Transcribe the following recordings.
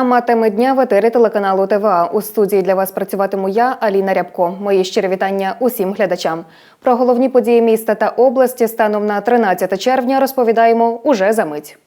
Програма Теми дня в етері телеканалу ТВА. У студії для вас працюватиму я, Аліна Рябко. Мої щирі вітання усім глядачам. Про головні події міста та області станом на 13 червня розповідаємо уже за мить.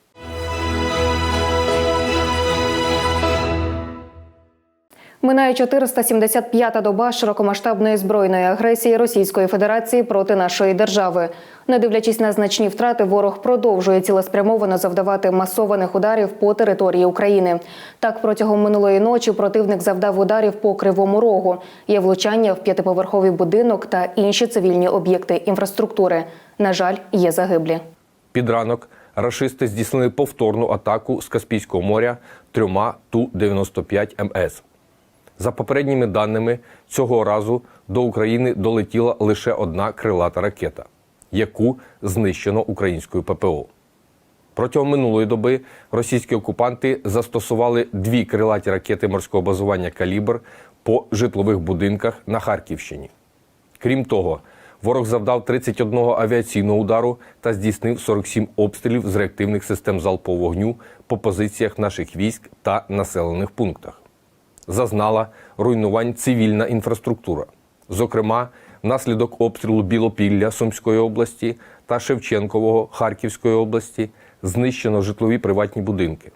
Минає 475-та доба широкомасштабної збройної агресії Російської Федерації проти нашої держави. Не дивлячись на значні втрати, ворог продовжує цілеспрямовано завдавати масованих ударів по території України. Так, протягом минулої ночі противник завдав ударів по кривому рогу. Є влучання в п'ятиповерховий будинок та інші цивільні об'єкти інфраструктури. На жаль, є загиблі. Під ранок рашисти здійснили повторну атаку з Каспійського моря трьома Ту-95 МС. За попередніми даними, цього разу до України долетіла лише одна крилата ракета, яку знищено українською ППО. Протягом минулої доби російські окупанти застосували дві крилаті ракети морського базування Калібр по житлових будинках на Харківщині. Крім того, ворог завдав 31 авіаційного удару та здійснив 47 обстрілів з реактивних систем залпового вогню по позиціях наших військ та населених пунктах. Зазнала руйнувань цивільна інфраструктура. Зокрема, внаслідок обстрілу Білопілля Сумської області та Шевченкового Харківської області знищено житлові приватні будинки.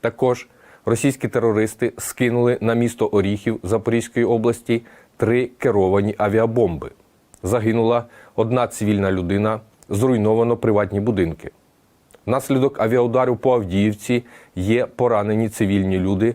Також російські терористи скинули на місто Оріхів Запорізької області три керовані авіабомби. Загинула одна цивільна людина, зруйновано приватні будинки. Внаслідок авіаудару по Авдіївці є поранені цивільні люди,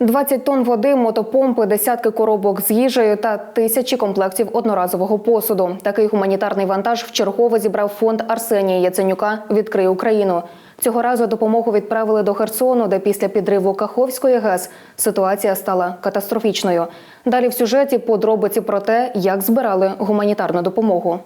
«20 тонн води, мотопомпи, десятки коробок з їжею та тисячі комплектів одноразового посуду. Такий гуманітарний вантаж вчергово зібрав фонд Арсенія Яценюка «Відкрий Україну». Цього разу допомогу відправили до Херсону, де після підриву Каховської ГЕС ситуація стала катастрофічною. Далі в сюжеті подробиці про те, як збирали гуманітарну допомогу.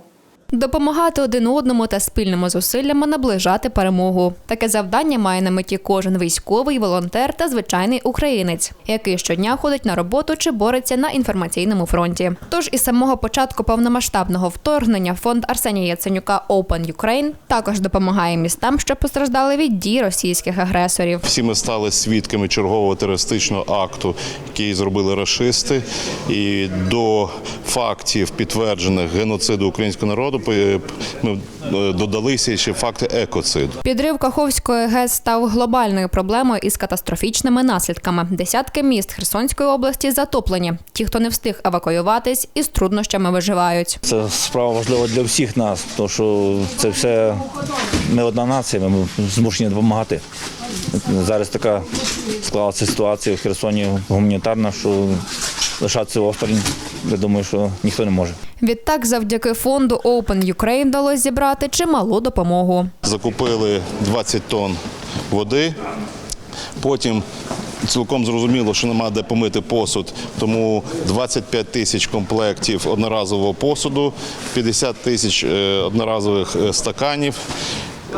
Допомагати один одному та спільними зусиллями наближати перемогу. Таке завдання має на меті кожен військовий, волонтер та звичайний українець, який щодня ходить на роботу чи бореться на інформаційному фронті. Тож із самого початку повномасштабного вторгнення фонд Арсенія Яценюка Open Ukraine також допомагає містам, що постраждали від дій російських агресорів. Всі ми стали свідками чергового терористичного акту, який зробили рашисти. І до фактів підтверджених геноциду українського народу ми додалися ще факти екоциду. Підрив Каховської ГЕС став глобальною проблемою із катастрофічними наслідками. Десятки міст Херсонської області затоплені. Ті, хто не встиг евакуюватись, із труднощами виживають. Це справа важлива для всіх нас, тому що це все ми одна нація, ми змушені допомагати. Зараз така склалася ситуація в Херсоні гуманітарна, що лишатися осторонь, я думаю, що ніхто не може. Відтак, завдяки фонду Open Ukraine вдалося зібрати чималу допомогу. Закупили 20 тонн води. Потім цілком зрозуміло, що немає де помити посуд, тому 25 тисяч комплектів одноразового посуду, 50 тисяч е, одноразових е, стаканів.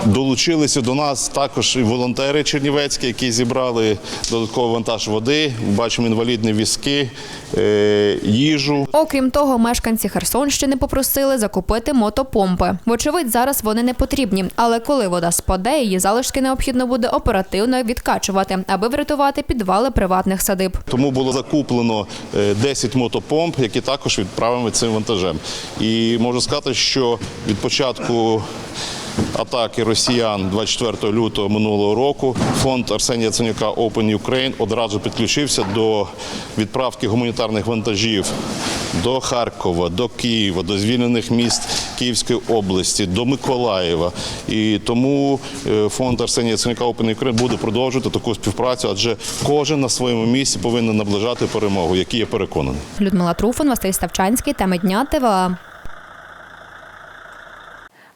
Долучилися до нас також і волонтери чернівецькі, які зібрали додатковий вантаж води. Бачимо інвалідні візки, е, їжу. Окрім того, мешканці Херсонщини попросили закупити мотопомпи. Вочевидь, зараз вони не потрібні, але коли вода спаде, її залишки необхідно буде оперативно відкачувати, аби врятувати підвали приватних садиб. Тому було закуплено е, 10 мотопомп, які також відправимо цим вантажем. І можу сказати, що від початку атаки росіян 24 лютого минулого року фонд Арсенія Яценюка Open Ukraine одразу підключився до відправки гуманітарних вантажів до Харкова, до Києва, до звільнених міст Київської області, до Миколаєва. І тому е, фонд Арсенія Яценюка Open Ukraine буде продовжувати таку співпрацю, адже кожен на своєму місці повинен наближати перемогу, які я переконаний. Людмила Труфан, Василь Ставчанський, теми дня ТВА.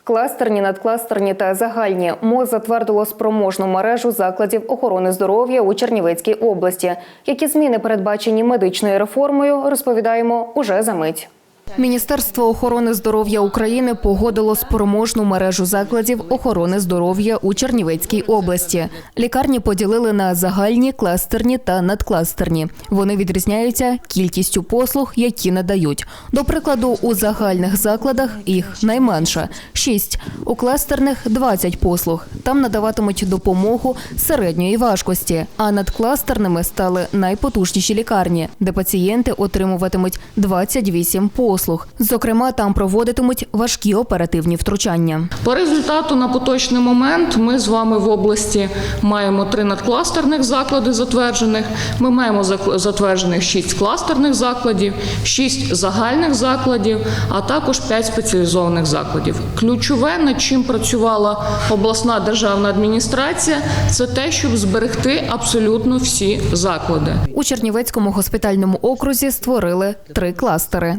Кластерні, надкластерні та загальні МОЗ затвердило спроможну мережу закладів охорони здоров'я у Чернівецькій області. Які зміни передбачені медичною реформою, розповідаємо уже за мить. Міністерство охорони здоров'я України погодило спроможну мережу закладів охорони здоров'я у Чернівецькій області. Лікарні поділили на загальні, кластерні та надкластерні. Вони відрізняються кількістю послуг, які надають. До прикладу, у загальних закладах їх найменше 6, у кластерних 20 послуг. Там надаватимуть допомогу середньої важкості. А над кластерними стали найпотужніші лікарні, де пацієнти отримуватимуть 28 послуг. Зокрема, там проводитимуть важкі оперативні втручання. По результату на поточний момент ми з вами в області маємо три надкластерних заклади затверджених. Ми маємо затверджених шість кластерних закладів, шість загальних закладів, а також п'ять спеціалізованих закладів. Ключове, над чим працювала обласна державна адміністрація, це те, щоб зберегти абсолютно всі заклади. У Чернівецькому госпітальному окрузі створили три кластери: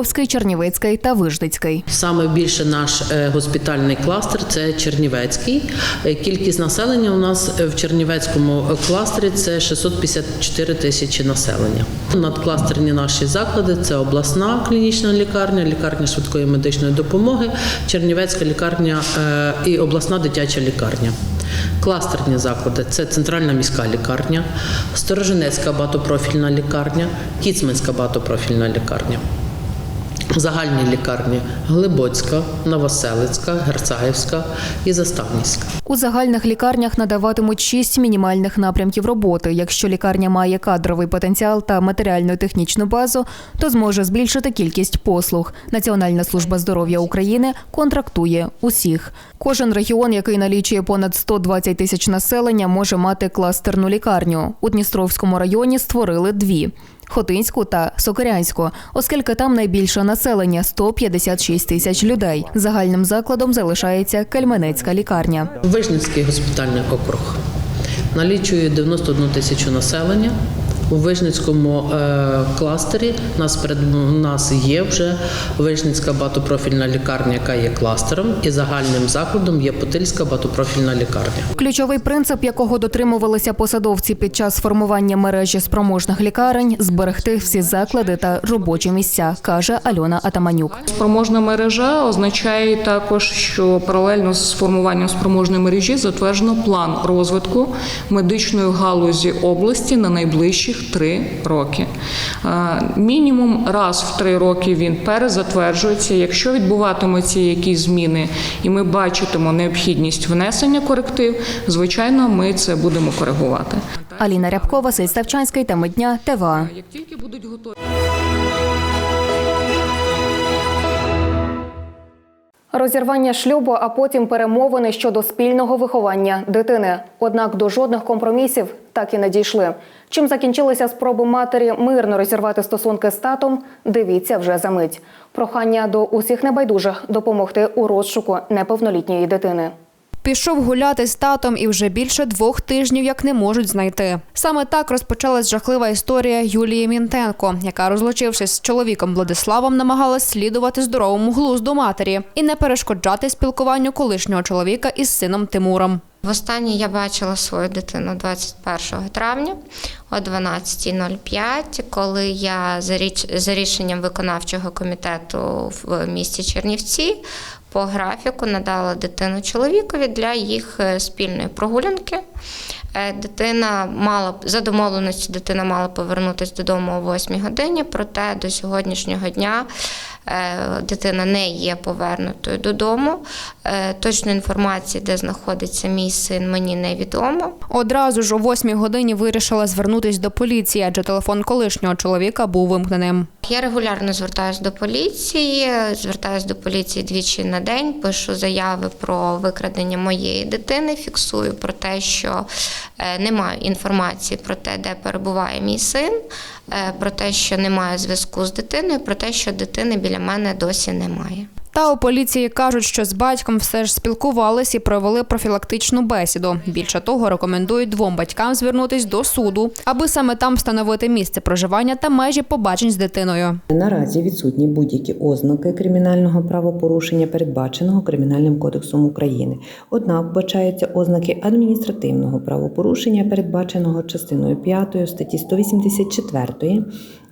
Дністровський, Чернівецький та Вижницький. Саме більше наш е, госпітальний кластер це Чернівецький. Е, Кількість населення у нас в Чернівецькому кластері це 654 тисячі населення. Надкластерні наші заклади це обласна клінічна лікарня, лікарня швидкої медичної допомоги, Чернівецька лікарня е, і обласна дитяча лікарня. Кластерні заклади це центральна міська лікарня, Сторожинецька багатопрофільна лікарня, Кіцманська багатопрофільна лікарня. Загальні лікарні Глибоцька, Новоселицька, Герцаївська і Заставнівська. У загальних лікарнях надаватимуть шість мінімальних напрямків роботи. Якщо лікарня має кадровий потенціал та матеріально-технічну базу, то зможе збільшити кількість послуг. Національна служба здоров'я України контрактує усіх. Кожен регіон, який налічує понад 120 тисяч населення, може мати кластерну лікарню. У Дністровському районі створили дві. Хотинську та Сокирянську, оскільки там найбільше населення 156 тисяч людей. Загальним закладом залишається Кельменецька лікарня. Вижницький госпітальний округ налічує 91 тисячу населення. У Вижницькому е, кластері нас перед у нас є вже Вижницька багатопрофільна лікарня, яка є кластером, і загальним закладом є Потильська багатопрофільна лікарня. Ключовий принцип, якого дотримувалися посадовці під час формування мережі спроможних лікарень зберегти всі заклади та робочі місця, каже Альона Атаманюк. Спроможна мережа означає також, що паралельно з формуванням спроможної мережі затверджено план розвитку медичної галузі області на найближчих три роки. Мінімум раз в три роки він перезатверджується. Якщо відбуватимуться якісь зміни, і ми бачитимо необхідність внесення коректив, звичайно, ми це будемо коригувати. Аліна Рябкова, Василь Ставчанський та Медня ТВА. Як тільки будуть готові. Розірвання шлюбу, а потім перемовини щодо спільного виховання дитини. Однак до жодних компромісів так і не дійшли. Чим закінчилися спроби матері мирно розірвати стосунки з татом, дивіться вже за мить. Прохання до усіх небайдужих допомогти у розшуку неповнолітньої дитини. Пішов гуляти з татом і вже більше двох тижнів як не можуть знайти. Саме так розпочалась жахлива історія Юлії Мінтенко, яка, розлучившись з чоловіком Владиславом, намагалась слідувати здоровому глузду матері і не перешкоджати спілкуванню колишнього чоловіка із сином Тимуром. Востаннє я бачила свою дитину 21 травня о 12.05, коли я за, рішенням виконавчого комітету в місті Чернівці по графіку надала дитину чоловікові для їх е, спільної прогулянки. Е, Дитина мала за домовленості дитина мала повернутися додому о 8 годині, проте до сьогоднішнього дня дитина не є повернутою додому. Е, Точної інформації, де знаходиться мій син, мені невідомо. Одразу ж о восьмій годині вирішила звернутись до поліції, адже телефон колишнього чоловіка був вимкненим. Я регулярно звертаюся до поліції, звертаюся до поліції двічі на день, пишу заяви про викрадення моєї дитини, фіксую про те, що е, не маю інформації про те, де перебуває мій син, е, про те, що немає зв'язку з дитиною, про те, що дитини біля мене досі немає. Та у поліції кажуть, що з батьком все ж спілкувались і провели профілактичну бесіду. Більше того, рекомендують двом батькам звернутись до суду, аби саме там встановити місце проживання та межі побачень з дитиною. Наразі відсутні будь-які ознаки кримінального правопорушення, передбаченого Кримінальним кодексом України. Однак вбачаються ознаки адміністративного правопорушення, передбаченого частиною 5 статті 184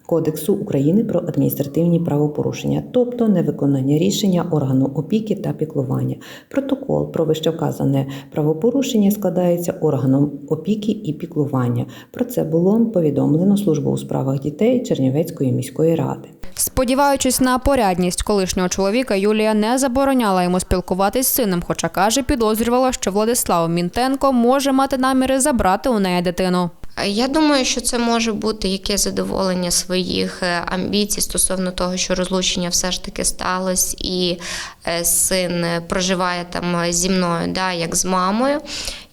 Кодексу України про адміністративні правопорушення, тобто невиконання рішення органу опіки та піклування. Протокол про вищевказане правопорушення складається органом опіки і піклування. Про це було повідомлено службу у справах дітей Чернівецької міської ради. Сподіваючись на порядність колишнього чоловіка, Юлія не забороняла йому спілкуватись з сином, хоча каже, підозрювала, що Владислав Мінтенко може мати наміри забрати у неї дитину. Я думаю, що це може бути яке задоволення своїх е, амбіцій стосовно того, що розлучення все ж таки сталося, і е, син е, проживає там зі мною, да, як з мамою.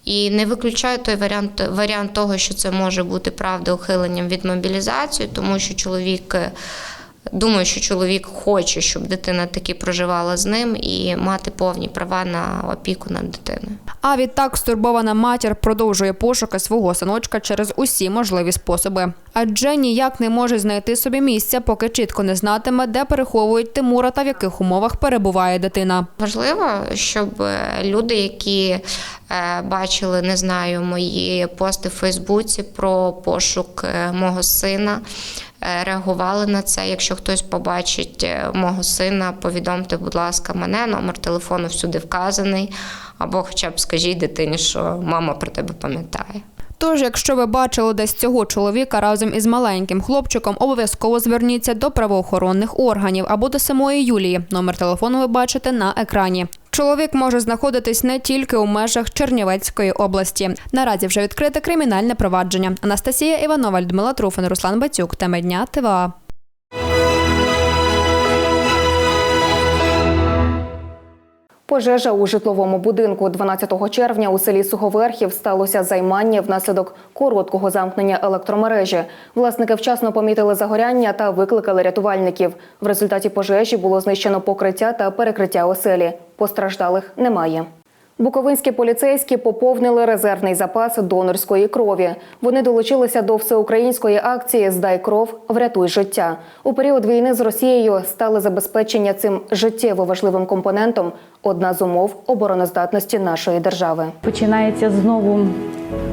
І не виключаю той варіант, варіант того, що це може бути правда ухиленням від мобілізації, тому що чоловік. Думаю, що чоловік хоче, щоб дитина таки проживала з ним і мати повні права на опіку над дитиною. А відтак стурбована матір продовжує пошуки свого синочка через усі можливі способи. Адже ніяк не може знайти собі місця, поки чітко не знатиме, де переховують Тимура та в яких умовах перебуває дитина. Важливо, щоб е, люди, які е, бачили, не знаю, мої пости в Фейсбуці про пошук е, мого сина, реагували на це. Якщо хтось побачить е, мого сина, повідомте, будь ласка, мене, номер телефону всюди вказаний, або хоча б скажіть дитині, що мама про тебе пам'ятає. Тож, якщо ви бачили десь цього чоловіка разом із маленьким хлопчиком, обов'язково зверніться до правоохоронних органів або до самої Юлії. Номер телефону ви бачите на екрані. Чоловік може знаходитись не тільки у межах Чернівецької області. Наразі вже відкрите кримінальне провадження. Анастасія Іванова, Людмила Труфан, Руслан Бацюк. Теми дня ТВА. Пожежа у житловому будинку 12 червня у селі Суховерхів сталося займання внаслідок короткого замкнення електромережі. Власники вчасно помітили загоряння та викликали рятувальників. В результаті пожежі було знищено покриття та перекриття оселі. Постраждалих немає. Буковинські поліцейські поповнили резервний запас донорської крові. Вони долучилися до всеукраїнської акції Здай кров, врятуй життя. У період війни з Росією стали забезпечення цим життєво важливим компонентом одна з умов обороноздатності нашої держави. Починається знову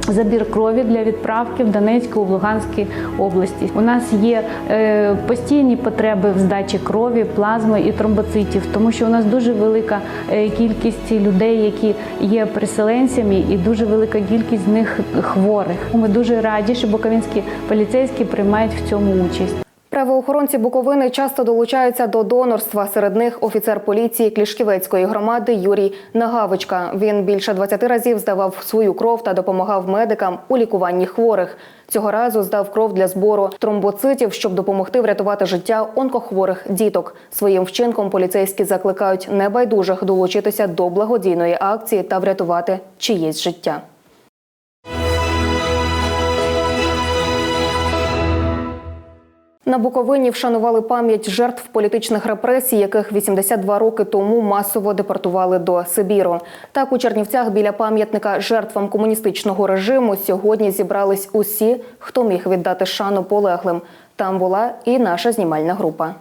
забір крові для відправки в Донецьку, в Луганській області. У нас є е, постійні потреби в здачі крові, плазми і тромбоцитів, тому що у нас дуже велика е, кількість людей, які є переселенцями, і дуже велика кількість з них хворих. Ми дуже раді, що буковинські поліцейські приймають в цьому участь. Правоохоронці Буковини часто долучаються до донорства. Серед них офіцер поліції Клішківецької громади Юрій Нагавичка. Він більше 20 разів здавав свою кров та допомагав медикам у лікуванні хворих. Цього разу здав кров для збору тромбоцитів, щоб допомогти врятувати життя онкохворих діток. Своїм вчинком поліцейські закликають небайдужих долучитися до благодійної акції та врятувати чиєсь життя. На Буковині вшанували пам'ять жертв політичних репресій, яких 82 роки тому масово депортували до Сибіру. Так у Чернівцях біля пам'ятника жертвам комуністичного режиму сьогодні зібрались усі, хто міг віддати шану полеглим. Там була і наша знімальна група.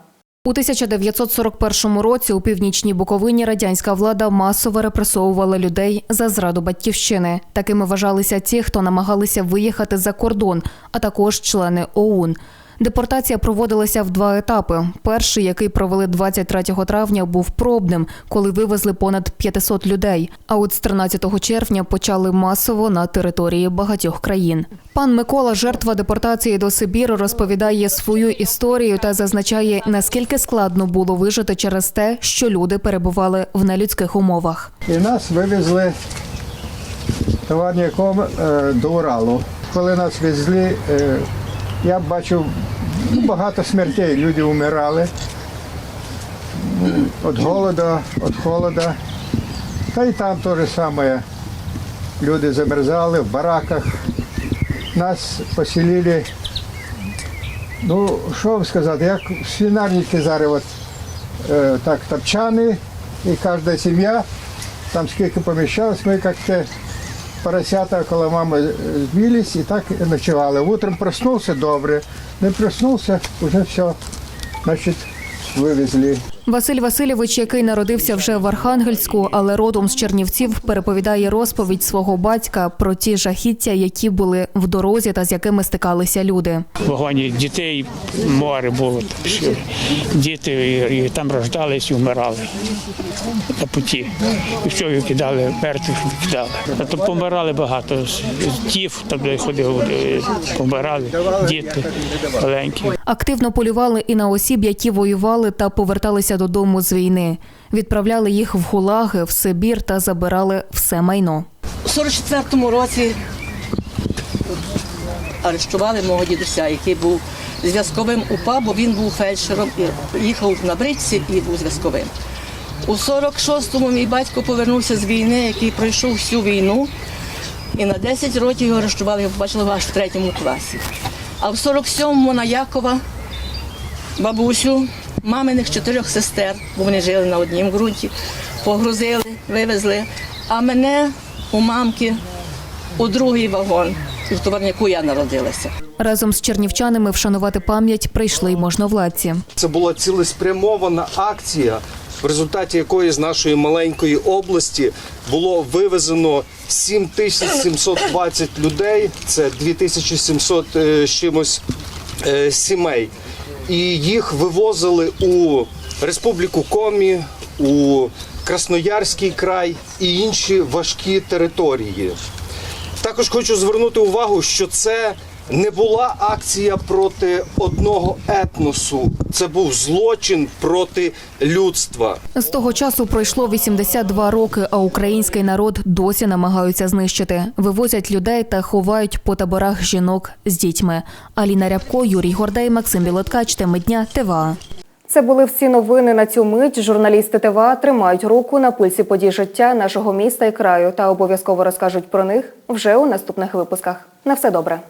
У 1941 році у північній Буковині радянська влада масово репресовувала людей за зраду батьківщини. Такими вважалися ті, хто намагалися виїхати за кордон, а також члени ОУН. Депортація проводилася в два етапи. Перший, який провели 23 травня, був пробним, коли вивезли понад 500 людей. А от з 13 червня почали масово на території багатьох країн. Пан Микола, жертва депортації до Сибіру, розповідає свою історію та зазначає, наскільки складно було вижити через те, що люди перебували в нелюдських умовах. І нас вивезли товарником е, до Уралу. Коли нас везли, е, я бачив багато смертей. Люди вмирали від голоду, від холоду. Та й там те саме. Люди замерзали в бараках. Нас поселили, ну, що вам сказати, як свинарники зараз от е, так, топчани, і кожна сім'я, там скільки поміщалось, ми як те поросята около мами збились і так ночували. Утром проснувся добре, не проснулся, уже все, Значит, вивезли. Василь Васильович, який народився вже в Архангельську, але родом з Чернівців, переповідає розповідь свого батька про ті жахіття, які були в дорозі та з якими стикалися люди. В вагоні дітей море було. так Діти і, там рождались і вмирали на путі. І все викидали, мертвих викидали. А то помирали багато. Тіф там де ходив, е, помирали, діти маленькі. Активно полювали і на осіб, які воювали та поверталися додому з війни. Відправляли їх в гулаги, в Сибір та забирали все майно. У 44-му році арештували мого дідуся, який був зв'язковим УПА, бо він був фельдшером і їхав на бричці і був зв'язковим. У 46-му мій батько повернувся з війни, який пройшов всю війну, і на 10 років його арештували, його побачили аж в третьому класі. А в 47-му на Якова бабусю, маминих чотирьох сестер, бо вони жили на однім ґрунті, погрузили, вивезли. А мене у мамки у другий вагон, в товарняку я народилася. Разом з чернівчанами вшанувати пам'ять прийшли й можновладці. Це була цілеспрямована акція, в результаті якої з нашої маленької області було вивезено 7720 людей. Це 2700 е, з чимось е, сімей. І їх вивозили у Республіку Комі, у Красноярський край і інші важкі території. Також хочу звернути увагу, що це не була акція проти одного етносу, це був злочин проти людства. З того часу пройшло 82 роки, а український народ досі намагаються знищити. Вивозять людей та ховають по таборах жінок з дітьми. Аліна Рябко, Юрій Гордей, Максим Білоткач, теми дня, ТВА. Це були всі новини на цю мить. Журналісти ТВА тримають руку на пульсі подій життя нашого міста і краю та обов'язково розкажуть про них вже у наступних випусках. На все добре.